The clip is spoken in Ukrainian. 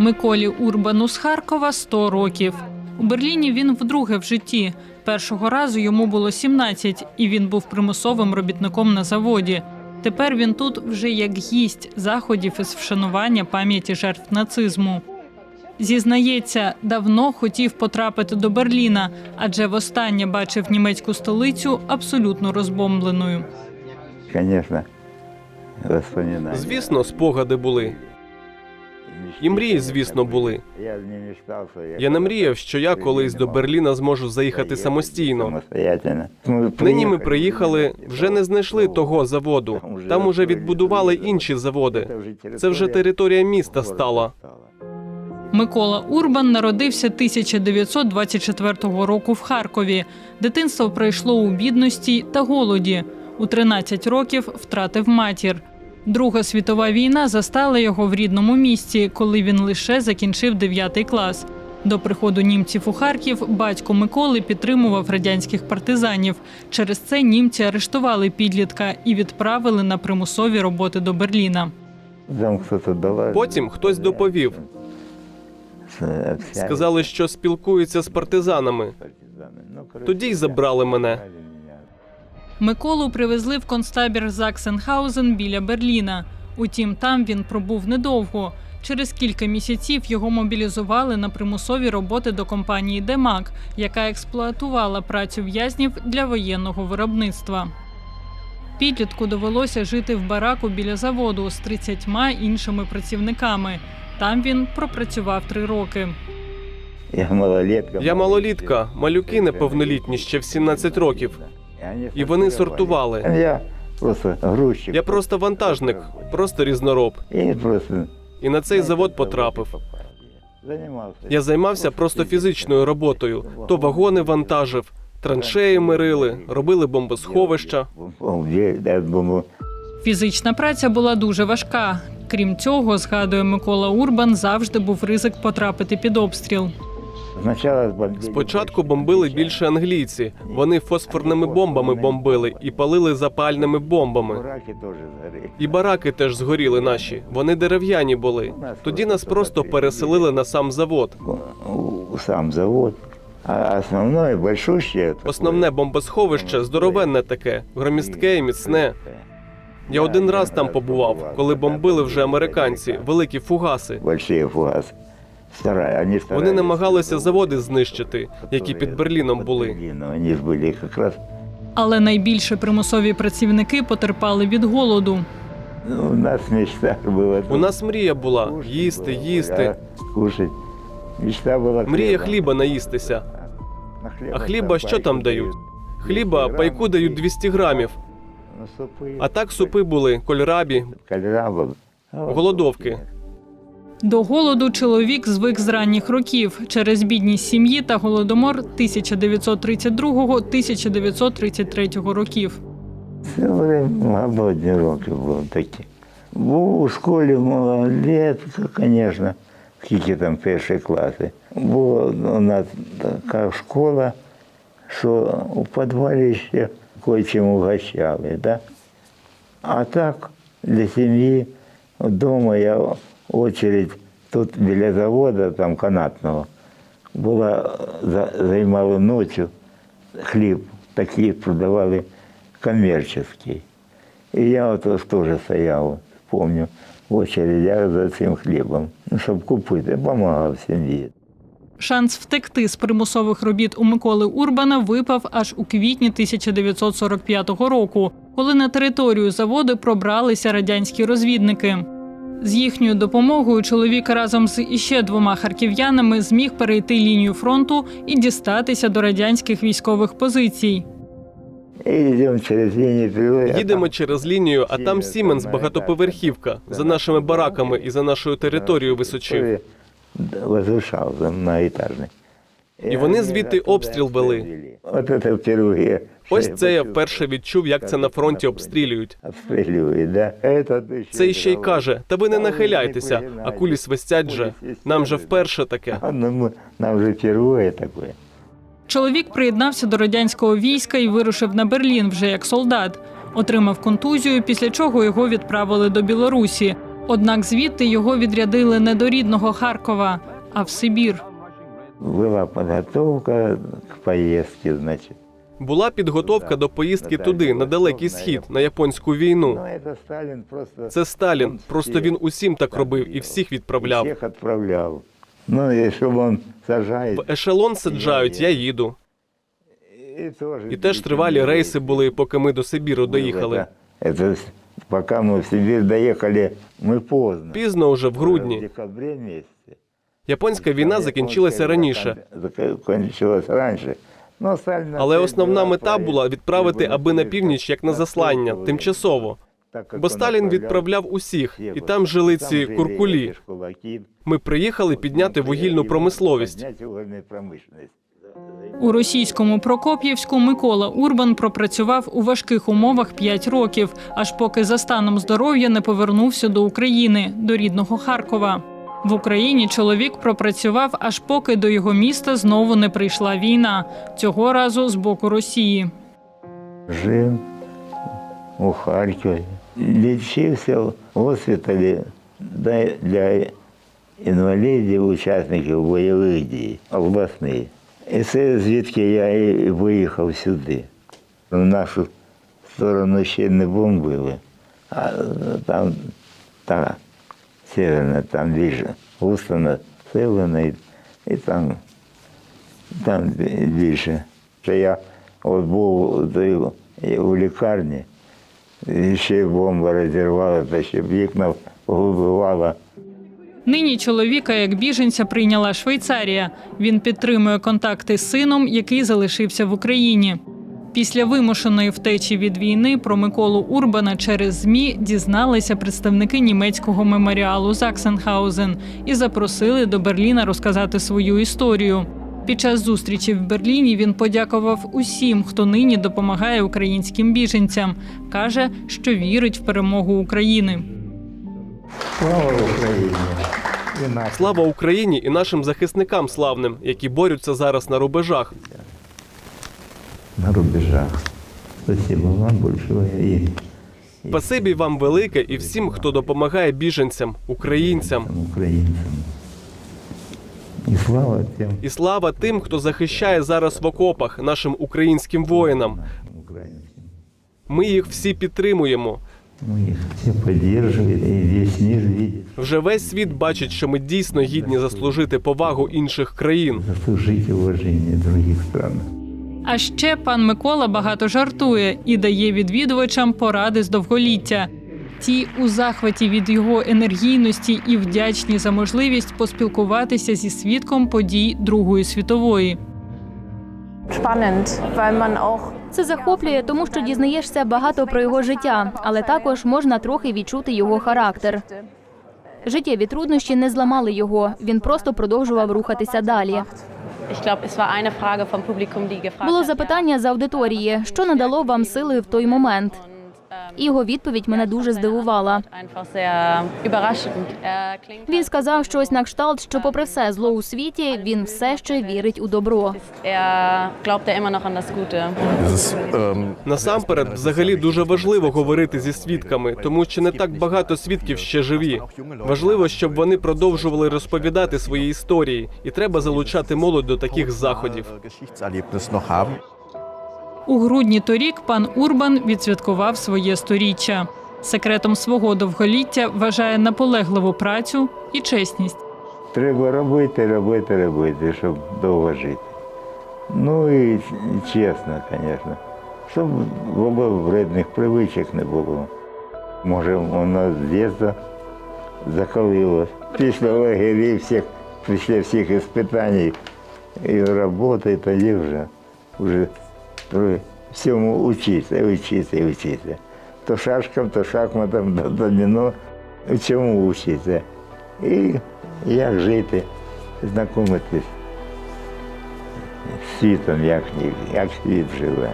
Миколі Урбану з Харкова 100 років. У Берліні він вдруге в житті. Першого разу йому було 17, і він був примусовим робітником на заводі. Тепер він тут вже як гість заходів із вшанування пам'яті жертв нацизму. Зізнається, давно хотів потрапити до Берліна, адже востаннє бачив німецьку столицю абсолютно розбомбленою. Звісно, спогади були. І мрії, звісно, були. Я не мріяв, що я колись до Берліна зможу заїхати самостійно. Нині ми приїхали, вже не знайшли того заводу. Там уже відбудували інші заводи. Це вже територія міста стала. Микола Урбан народився 1924 року в Харкові. Дитинство пройшло у бідності та голоді. У 13 років втратив матір. Друга світова війна застала його в рідному місті, коли він лише закінчив 9 клас. До приходу німців у Харків батько Миколи підтримував радянських партизанів. Через це німці арештували підлітка і відправили на примусові роботи до Берліна. Потім хтось доповів. Сказали, що спілкуються з партизанами. Тоді й забрали мене. Миколу привезли в концтабір Заксенхаузен біля Берліна. Утім, там він пробув недовго. Через кілька місяців його мобілізували на примусові роботи до компанії Демак, яка експлуатувала працю в'язнів для воєнного виробництва. Підлітку довелося жити в бараку біля заводу з 30 іншими працівниками. Там він пропрацював три роки. Я малолетка. Я малолітка, малюки неповнолітні ще в 17 років. І вони сортували. Я просто грузчик. Я просто вантажник, просто різнороб. І просто... І на цей завод потрапив. Я займався просто фізичною роботою. То вагони вантажив, траншеї мирили, робили бомбосховища. Фізична праця була дуже важка. Крім цього, згадує Микола Урбан, завжди був ризик потрапити під обстріл. Спочатку бомбили більше англійці. Вони фосфорними бомбами бомбили і палили запальними бомбами. І бараки теж згоріли наші. Вони дерев'яні були. Тоді нас просто переселили на сам завод. Сам завод. А основное, большущее... такое, Основне бомбосховище здоровенне таке, громістке і міцне. Я один раз там побував, коли бомбили вже американці, великі фугаси. Большие фугасы. Вони намагалися заводи знищити, які під Берліном були. Вони ж були якраз... Але найбільше примусові працівники потерпали від голоду. Ну, у нас мечта была... У нас мрія була їсти, їсти. Мечта була... Мрія хліба. хліба наїстися. А хліба що там дають? Хліба пайку дають 200 грамів. Ну. А так супи були, кольрабі, голодовки. До голоду чоловік звик з ранніх років через бідність сім'ї та голодомор 1932-1933 років. Це голодні роки були такі. Був у школі малолетка, звісно, скільки там перші класи. Була у нас така школа, що у підвалі ще кое-чим угощали. Да? А так для сім'ї вдома я очередь тут біля заводу, там канатного, була, за- займала ночі хліб, такий продавали коммерческий. И я ось тоже стоял, помню, в очередях за цим хлібом, ну, щоб купити, допомагав сім'ї. Шанс втекти з примусових робіт у Миколи Урбана випав аж у квітні 1945 року, коли на територію заводу пробралися радянські розвідники. З їхньою допомогою чоловік разом з іще двома харків'янами зміг перейти лінію фронту і дістатися до радянських військових позицій. І йдемо через лінію переводу. Їдемо через лінію, а там Сіменс багатоповерхівка за нашими бараками і за нашою територією височив. Возвышался многоэтажный. І вони звідти обстріл вели. От це впервые. Ось це я вперше відчув, як це на фронті обстрілюють. Обстрілюють, да? Это Це іще й каже: та ви не нахиляйтеся, а кулі свистять же. Нам же вперше таке. А, ну, мы- Нам же впервые такое. Чоловік приєднався до радянського війська і вирушив на Берлін вже як солдат. Отримав контузію, після чого його відправили до Білорусі. Однак звідти його відрядили не до рідного Харкова, а в Сибір. Была подготовка к поездке, значит. Була підготовка до поїздки туди, на далекий схід, на японську Ну, війну. это Сталин просто... Це Сталін. Просто він усім так робив і всіх відправляв. Всех отправлял. Ну, и чтобы он сажает. В ешелон саджають, я їду. И, тоже І теж тривалі рейси були, поки ми до Сибіру доїхали. Это, это с- пока мы в Сибирь доехали, мы поздно. Пізно уже в В грудні. декабре месяце. Японська війна закінчилася раніше. Закінчилась раніше. Але основна мета була відправити аби на на північ як на заслання, тимчасово. Так Бо Сталін відправляв усіх, і там жили ці куркулі. Ми приїхали підняти вугільну промисловість. Підняти вугільну промисловість. У російському Прокоп'ївську Микола Урбан пропрацював у важких умовах 5 років, аж поки за станом здоров'я не повернувся до України, до рідного Харкова. В Україні чоловік пропрацював аж поки до його міста знову не прийшла війна. Цього разу з боку Росії. Жив у Харкові. Лічився в госпіталі для- інвалідів, учасників бойових дій, обласний. І це звідки я і виїхав сюди. В нашу сторону ще не бомбили, а там та северна, там більше густо населено, і, і там, там більше. Що я от був у лікарні, і ще бомба розірвала, та ще вікна вибивала. Нині чоловіка як біженця прийняла Швейцарія. Він підтримує контакти з сином, який залишився в Україні. Після вимушеної втечі від війни про Миколу Урбана через ЗМІ дізналися представники німецького меморіалу Заксенхаузен і запросили до Берліна розказати свою історію. Під час зустрічі в Берліні він подякував усім, хто нині допомагає українським біженцям. каже, що вірить в перемогу України. Слава Україні! Слава Україні і нашим захисникам славним, які борються зараз на рубежах. На рубежах. Спасибо вам большое. И Спасибі вам велике і всім, хто допомагає біженцям, українцям. українцям. І слава тим І слава тим, хто захищає зараз в окопах нашим українським воїнам. українським. Ми їх всі підтримуємо. Мы их все поддерживаем, и весь мир видит. Вже весь світ бачить, що ми дійсно гідні заслужити повагу інших країн. Заслужите уважение других стран. А ще пан Микола багато жартує і дає відвідувачам поради з довголіття. Ті у захваті від його енергійності і вдячні за можливість поспілкуватися зі свідком подій Другої світової. Це захоплює, тому що дізнаєшся багато про його життя, але також можна трохи відчути його характер. Життєві труднощі не зламали його. Він просто продовжував рухатися далі. Було запитання з аудиторії, що надало вам сили в той момент. Його відповідь мене дуже здивувала. Він сказав щось на кшталт, що, попри все зло у світі, він все ще вірить у добро. Насамперед, взагалі дуже важливо говорити зі свідками, тому що не так багато свідків ще живі. Важливо, щоб вони продовжували розповідати свої історії, і треба залучати молодь до таких заходів. У грудні торік пан Урбан відсвяткував своє сторіччя. Секретом свого довголіття вважає наполегливу працю і чесність. Треба робити, робити, робити, щоб довго жити. Ну і чесно, звісно. Щоб було вредних привичок не було. Може, нас з дитинства закалилось. Після лагерів всіх, після всіх іспитань і роботи, тоді вже, вже треба всьому вчитися, вчитися вчитися. То шашкам, то шахматам, то доміно. всьому вчитися? І як жити, знайомитись з світом, як, як світ живе.